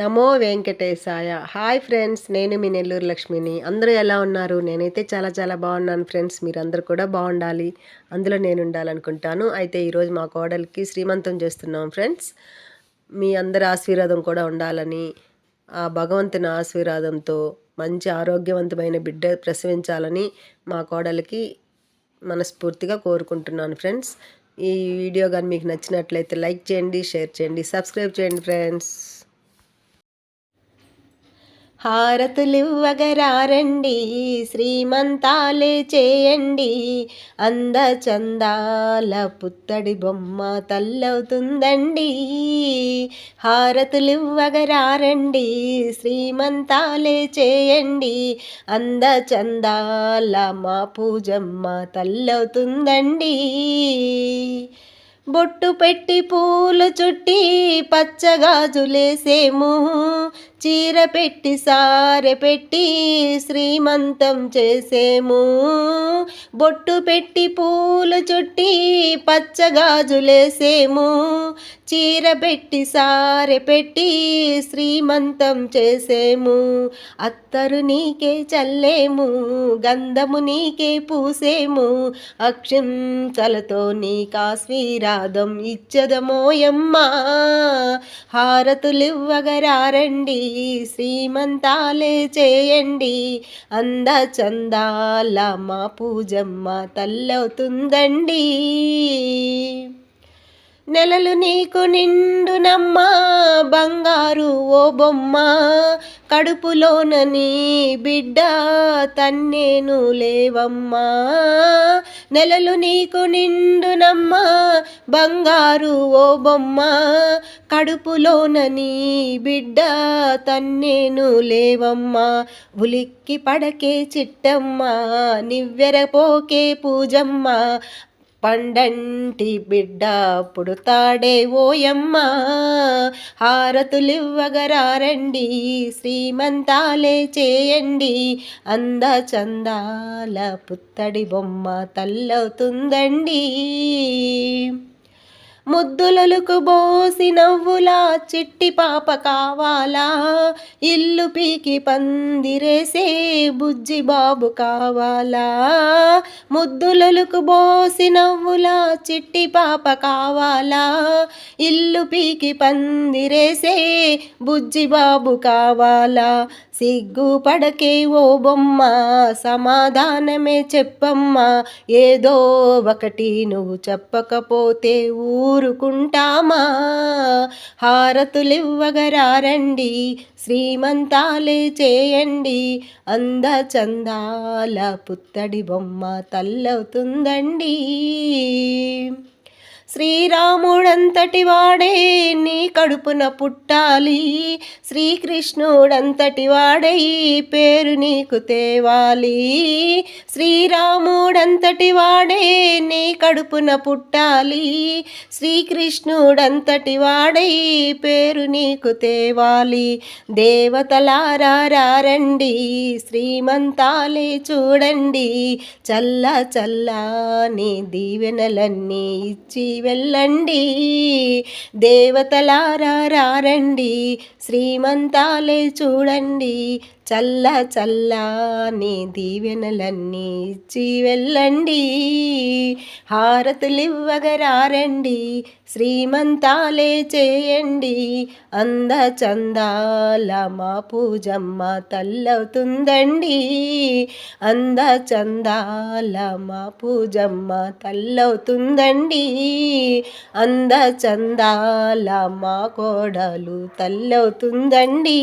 నమో వెంకటేశాయ. Hi friends నేను మీ నెల్లూరు లక్ష్మిని. అందరూ ఎలా ఉన్నారు? నేనైతే చాలా చాలా బాగున్నాను ఫ్రెండ్స్. మీరందరూ కూడా బాగుండాలి. అందులో నేను ఉండాలనుకుంటాను. అయితే ఈరోజు మా కోడలికి శ్రీమంతం చేస్తున్నాం ఫ్రెండ్స్. మీ అందరి ఆశీర్వాదం కూడా ఉండాలని ఆ భగవంతుని ఆశీర్వాదంతో మంచి ఆరోగ్యవంతమైన బిడ్డ ప్రసవించాలని మా కోడలికి మనస్ఫూర్తిగా కోరుకుంటున్నాను ఫ్రెండ్స్. ఈ వీడియో కానీ మీకు నచ్చినట్లయితే లైక్ చేయండి షేర్ చేయండి సబ్స్క్రైబ్ చేయండి ఫ్రెండ్స్. హారతులివ్వగరారండి శ్రీమంతాలే చేయండి. అంద చందాల పుత్తడి బొమ్మ తల్లవుతుందండి. హారతులివ్వగరారండి శ్రీమంతాలే చేయండి. అంద చందాల మా పూజమ్మ తల్లవుతుందండి. బొట్టు పెట్టి పూలు చుట్టి పచ్చగాజులేసేము. చీర పెట్టి సారె పెట్టి శ్రీమంతం చేసేము. బొట్టు పెట్టి పూలు చుట్టి పచ్చగాజులేసేము. చీర పెట్టి సారె పెట్టి శ్రీమంతం చేసేము. అత్తరు నీకే చల్లేము గంధము నీకే పూసేము. అక్షింతలతో నీ కాశ్మీరా ప్రసాదం ఇచ్చదమోయమ్మ. హారతులివ్వగరారండి శ్రీమంతాలే చేయండి. అంద చందాల మా పూజమ్మ తల్లవుతుందండి. నెలలు నీకు నిండునమ్మా బంగారు ఓ బొమ్మ. కడుపులోన నీ బిడ్డ తన్నేను లేవమ్మా. నెలలు నీకు నిండునమ్మా బంగారు ఓ బొమ్మ. కడుపులోన నీ బిడ్డ తన్నేను లేవమ్మా. ఉలిక్కి పడకే చిట్టమ్మ నివ్వెరపోకే పూజమ్మ. పండంటి బిడ్డ పుడతాడే ఓయమ్మ. హారతులివ్వగరారండి శ్రీమంతాలే చేయండి. అంద చందాల పుత్తడి బొమ్మ తల్లవుతుందండి. ముద్దులలకు బోసి నవ్వులా చిట్టి పాప కావాలా? ఇల్లు పీకి పందిరేసే బుజ్జి బాబు కావాలా? ముద్దులలకు బోసి నవ్వులా చిట్టి పాప కావాలా? ఇల్లు పీకి పందిరేసే బుజ్జి బాబు కావాలా? సిగ్గు పడకే ఓ బొమ్మ సమాధానమే చెప్పమ్మా. ఏదో ఒకటి నువ్వు చెప్పకపోతే ఊరుకుంటామా హారతులివ్వగరారండి శ్రీమంతాలే చేయండి. అందచందాల పుత్తడి బొమ్మ తల్లవుతుందండి. శ్రీరాముడంతటి వాడే నీ కడుపున పుట్టాలి. శ్రీకృష్ణుడంతటి వాడై పేరు నీకు తేవాలి. శ్రీరాముడంతటి వాడే నీ కడుపున పుట్టాలి. శ్రీకృష్ణుడంతటి వాడై పేరు నీకు తేవాలి. దేవతలారారండి శ్రీమంతాలే చూడండి. చల్ల చల్ల నీ దీవెనలన్నీ ఇచ్చి వెళ్ళండి. దేవతలారా రండి శ్రీమంతాలే చూడండి. చల్ల చల్ల నీ దీవెనలన్నీ ఇచ్చి వెళ్ళండి. హారతులివ్వగరారండి. శ్రీమంతాలే చేయండి. అంద చందాల మా పూజమ్మ తల్లవుతుందండి. అంద చందాల మా పూజమ్మ తల్లవుతుందండి. అంద చందాల మా కోడలు తల్లవుతుందండి.